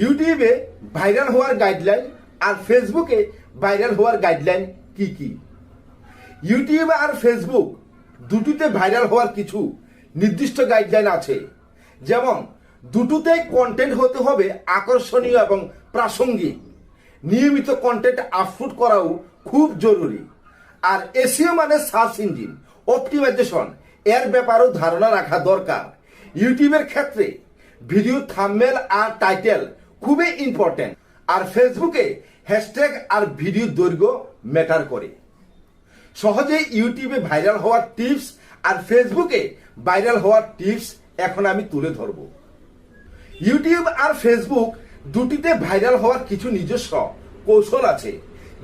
ইউটিউবে ভাইরাল হওয়ার গাইডলাইন আর ফেসবুকে ভাইরাল হওয়ার গাইডলাইন কি কি? ইউটিউব আর ফেসবুক দুটিতে ভাইরাল হওয়ার কিছু নির্দিষ্ট গাইডলাইন আছে। যেমন দুটোতেই কন্টেন্ট হতে হবে আকর্ষণীয় এবং প্রাসঙ্গিক। নিয়মিত কন্টেন্ট আপলোড করাও খুব জরুরি। আর এসিও মানে সার্চ ইঞ্জিন অপটিমাইজেশন এর ব্যাপারেও ধারণা রাখা দরকার। ইউটিউবের ক্ষেত্রে ভিডিও থাম্বনেল আর টাইটেল খুবই ইম্পর্টেন্ট আর ফেসবুকে হ্যাশট্যাগ আর ভিডিও দৈর্ঘ্য ম্যাটার করে। সহজে ইউটিউবে ভাইরাল হওয়ার টিপস আর ফেসবুকে ভাইরাল হওয়ার টিপস এখন আমি তুলে ধরব। ইউটিউব আর ফেসবুক দুটিতে ভাইরাল হওয়ার কিছু নিজস্ব কৌশল আছে।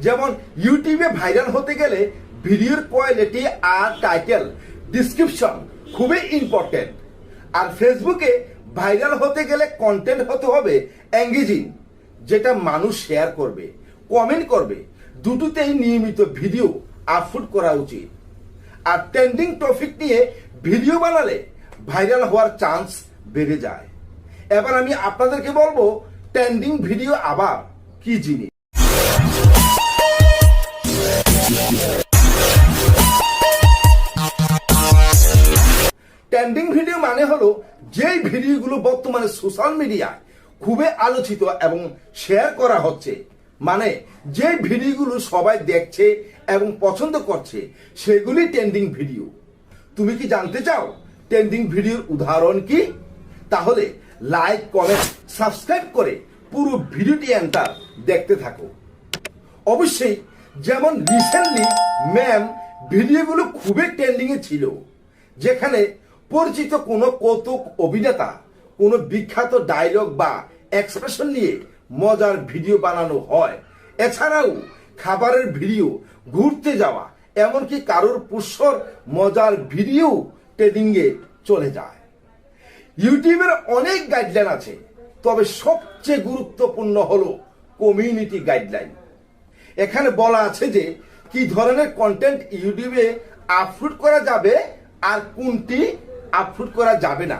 যেমন ইউটিউবে ভাইরাল হতে গেলে ভিডিওর কোয়ালিটি আর টাইটেল ডিসক্রিপশন খুবই ইম্পর্টেন্ট আর ফেসবুকে ভাইরাল হতে গেলে কন্টেন্ট হতে হবে অ্যাঙ্গেজিং যেটা মানুষ শেয়ার করবে কমেন্ট করবে, দুটোতেই নিয়মিত ভিডিও আপলোড করা উচিত। আর ট্রেন্ডিং টপিক নিয়ে ভিডিও বানালে ভাইরাল হওয়ার চান্স বেড়ে যায়। এবার আমি আপনাদেরকে বলব ট্রেন্ডিং ভিডিও আবার কি জিনিস? মানে হলো, যেই ভিডিওগুলো বর্তমানে সোশ্যাল মিডিয়ায় খুবই আলোচিত এবং শেয়ার করা হচ্ছে মানে যে ভিডিওগুলো সবাই দেখছে এবং পছন্দ করছে, সেগুলি ট্রেন্ডিং ভিডিও তুমি কি জানতে চাও ট্রেন্ডিং ভিডিওর উদাহরণ কি? তাহলে লাইক কমেন্ট সাবস্ক্রাইব করে পুরো ভিডিওটি এন্টার দেখতে থাকো। অবশ্যই যেমন রিসেন্টলি ম্যাম ভিডিওগুলো খুবই ট্রেন্ডিং এ ছিল, যেখানে পরিচিত কোনো কৌতুক অভিনেতা, কোনো বিখ্যাত ডায়লগ বা এক্সপ্রেশন নিয়ে মজার ভিডিও বানানো হয়। এছাড়াও খাবারের ভিডিও ঘুরতে যাওয়া, এমনকি কারোর পুষ্যর মজার ভিডিও ট্রেডিংয়ে চলে যায়। ইউটিউবের অনেক গাইডলাইন আছে, তবে সবচেয়ে গুরুত্বপূর্ণ হলো কমিউনিটি গাইডলাইন এখানে বলা আছে যে, কি ধরনের কন্টেন্ট ইউটিউবে আপলোড করা যাবে আর কোনটি আপলোড করা যাবে না।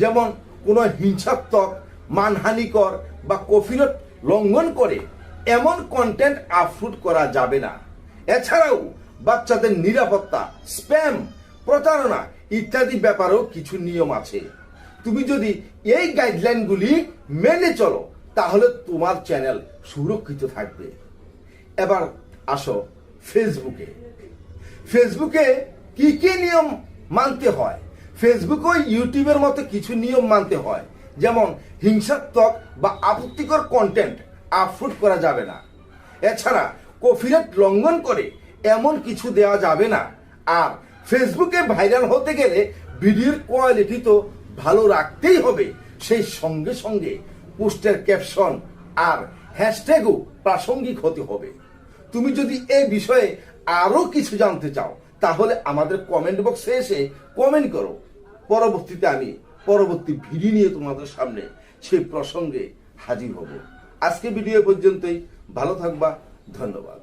যেমন কোনো হিংসাত্মক, মানহানিকর বা কফিরত লঙ্ঘন করে এমন কন্টেন্ট আপলোড করা যাবে না। এছাড়াও বাচ্চাদের নিরাপত্তা স্প্যাম প্রতারণা ইত্যাদি ব্যাপারেও কিছু নিয়ম আছে। তুমি যদি এই গাইডলাইনগুলি মেনে চলো, তাহলে তোমার চ্যানেল সুরক্ষিত থাকবে। এবার আসো ফেসবুকে ফেসবুকে কি কি নিয়ম মানতে হয়? ফেসবুক ও ইউটিউবের মতো কিছু নিয়ম মানতে হয়। যেমন, হিংসাত্মক বা আপত্তিকর কন্টেন্ট আপলোড করা যাবে না। এছাড়া কপিরাইট লঙ্ঘন করে এমন কিছু দেওয়া যাবে না। আর ফেসবুকে ভাইরাল হতে গেলে ভিডিওর কোয়ালিটি তো ভালো রাখতেই হবে। সেই সঙ্গে সঙ্গে পোস্টের ক্যাপশন আর হ্যাশট্যাগও প্রাসঙ্গিক হতে হবে। তুমি যদি এই বিষয়ে আরও কিছু জানতে চাও, তাহলে আমাদের কমেন্ট বক্সে এসে কমেন্ট করো। পরবর্তীতে আমি পরবর্তী ভিডি নিয়ে তোমাদের সামনে সেই প্রসঙ্গে হাজির হব। আজকে ভিডিও পর্যন্তই। ভালো থাকবা। ধন্যবাদ।